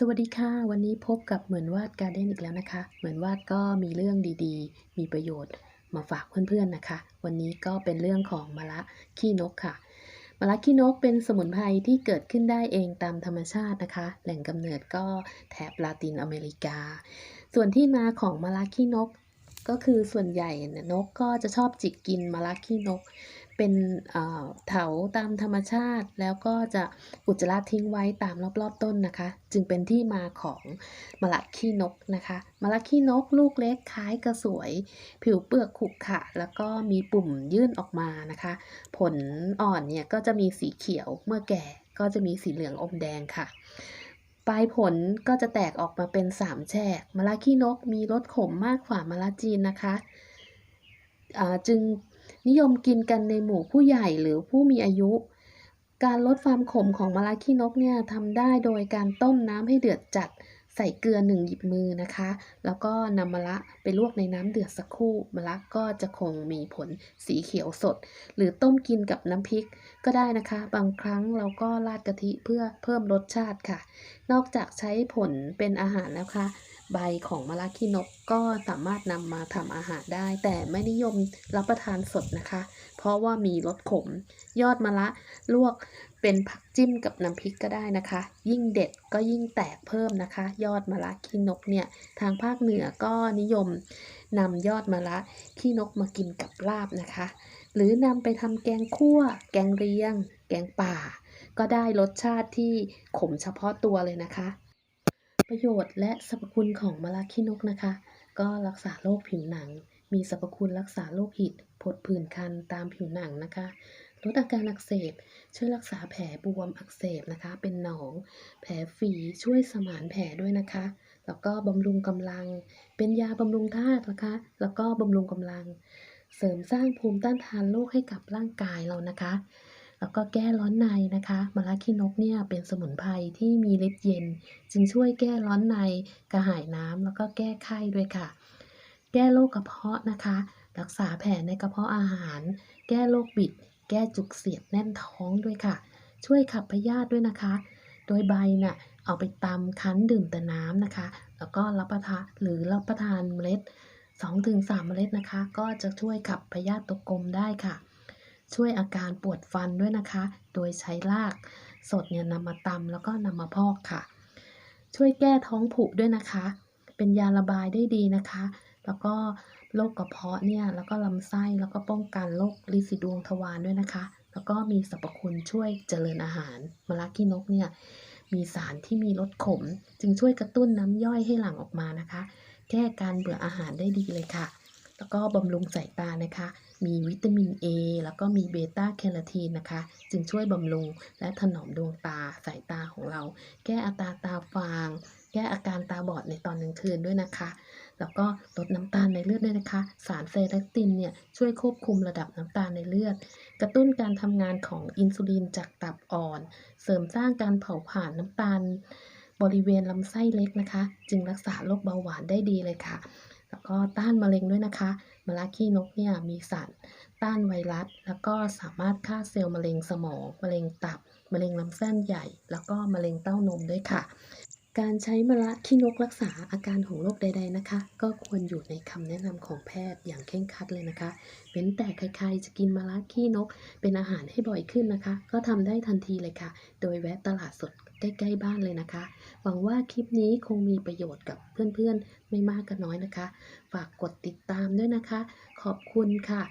สวัสดีค่ะ วันนี้พบกับเหมือนวาดการ์เด้นอีกแล้วนะคะ เหมือนวาดก็มีเรื่องดีๆ มีประโยชน์มาฝากเพื่อนๆนะคะ วันนี้ก็เป็นเรื่องของมะระขี้นกค่ะมะระขี้นกเป็นสมุนไพรที่เกิดขึ้นได้เองตามธรรมชาตินะคะ แหล่งกำเนิดก็แถบลาตินอเมริกา ส่วนที่มาของมะระขี้นก ก็คือส่วนใหญ่เนี่ยนกก็จะชอบจิกกินมะระขี้นก เป็นเอ่อเถาตามธรรมชาติ แล้วก็จะอุจจาระทิ้งไว้ตามรอบๆต้นนะคะ จึงเป็นที่มาของมะระขี้นกนะคะมะระขี้นกลูกเล็กคล้ายกระสวย ผิวเปลือกขรุขระแล้วก็มีปุ่มยื่นออกมานะคะ ผลอ่อนเนี่ยก็จะมีสีเขียวเมื่อแก่ก็จะมีสีเหลืองอมแดงค่ะ ปลายผลก็จะแตกออกมาเป็นสามแฉกมะระขี้นกมีรสขมมากกว่ามะระจีนนะคะจึงนิยมกินกันในหมู่ผู้ใหญ่หรือผู้มีอายุ การลดความขมของมะระขี้นกเนี่ยทำได้โดยการต้มน้ำให้เดือดจัด ใส่เกลือหนึ่งหยิบมือนะคะ แล้วก็นำมะระไปลวกในน้ำเดือดสักครู่มะระก็จะคงมีผลสีเขียวสด หรือต้มกินกับน้ำพริกก็ได้นะคะ บางครั้งเราก็ราดกะทิเพื่อเพิ่มรสชาติค่ะ นอกจากใช้ผลเป็นอาหารแล้วค่ะ ใบของมะระขี้นกก็สามารถนำมาทำอาหารได้ แต่ไม่นิยมรับประทานสดนะคะ เพราะว่ามีรสขม ยอดมะระลวกเป็นผักจิ้มกับน้ำพริกก็ได้นะคะ ยิ่งเด็ดก็ยิ่งแตกเพิ่มนะคะ ยอดมะระขี้นกเนี่ยทางภาคเหนือก็นิยมนำยอดมะระขี้นกมากินกับลาบนะคะ หรือนำไปทำแกงคั่ว แกงเรียง แกงป่า ก็ได้รสชาติที่ขมเฉพาะตัวเลยนะคะ ประโยชน์และสรรพคุณของมะระขี้นกนะคะ ก็รักษาโรคผิวหนัง มีสรรพคุณรักษาโรคหิดผดผื่นคันตามผิวหนังนะคะ ลดอาการอักเสบ ช่วยรักษาแผลบวมอักเสบนะคะ เป็นหนอง แผลฝีช่วยสมานแผลด้วยนะคะ แล้วก็บำรุงกำลัง เป็นยาบำรุงธาตุนะคะ แล้วก็บำรุงกำลัง เสริมสร้างภูมิต้านทานโรคให้กับร่างกายเรานะคะ แล้วก็แก้ร้อนในนะคะมะระขี้นกเนี่ยเป็นสมุนไพรที่มีฤทธิ์เย็น จึงช่วยแก้ร้อนในกระหายน้ำแล้วก็แก้ไข้ด้วยค่ะ แก้โรคกระเพาะนะคะ รักษาแผลในกระเพาะอาหาร แก้โรคบิด แก้จุกเสียดแน่นท้องด้วยค่ะ ช่วยขับพยาธิด้วยนะคะ โดยใบน่ะเอาไปตำคั้นดื่มแต่น้ำนะคะ แล้วก็รับประทานหรือรับประทานเมล็ด2-3เมล็ดนะคะ ก็จะช่วยขับพยาธิตกกลมได้ค่ะ ช่วยอาการปวดฟันด้วยนะคะ โดยใช้รากสดเนี่ยนำมาตำแล้วก็นำมาพอกค่ะ ช่วยแก้ท้องผูกด้วยนะคะ เป็นยาระบายได้ดีนะคะ แล้วก็โรคกระเพาะเนี่ย แล้วก็ลำไส้แล้วก็ป้องกันโรคลินสีดวงทวารด้วยนะคะ แล้วก็มีสรรพคุณช่วยเจริญอาหารมะระขี้นกเนี่ยมีสารที่มีรสขม จึงช่วยกระตุ้นน้ำย่อยให้หลั่งออกมานะคะ แก้การเบื่ออาหารได้ดีเลยค่ะ แล้วก็บำรุงสายตานะคะ มีวิตามิน A แล้วก็มีเบต้าแคโรทีนนะคะ จึงช่วยบำรุงและถนอมดวงตาสายตาของเรา แก้อาตาตาฟาง แก้อาการตาบอดในตอนกลางคืนด้วยนะคะ แล้วก็ลดน้ำตาลในเลือดด้วยนะคะ สารเฟเลคตินเนี่ยช่วยควบคุมระดับน้ำตาลในเลือด กระตุ้นการทำงานของอินซูลินจากตับอ่อน เสริมสร้างการเผาผลาญน้ำตาลบริเวณลำไส้เล็กนะคะ จึงรักษาโรคเบาหวานได้ดีเลยค่ะ แล้วก็ต้านมะเร็งด้วยนะคะมะระขี้นกเนี่ยมีสารต้านไวรัส แล้วก็สามารถฆ่าเซลล์มะเร็งสมองมะเร็งตับมะเร็งลำไส้ใหญ่ แล้วก็มะเร็งเต้านมด้วยค่ะ การใช้มะระขี้นกรักษาอาการของโรคใด ๆนะคะ ก็ควรอยู่ในคำแนะนำของแพทย์อย่างเคร่งครัดเลยนะคะเว้นแต่ใครๆจะกินมะระขี้นก เป็นอาหารให้บ่อยขึ้นนะคะ ก็ทำได้ทันทีเลยค่ะ โดยแวะตลาดสด ใกล้ๆบ้านเลยนะคะ หวังว่าคลิปนี้คงมีประโยชน์กับเพื่อนๆ ไม่มากก็น้อยนะคะ ฝากกดติดตามด้วยนะคะ ขอบคุณค่ะ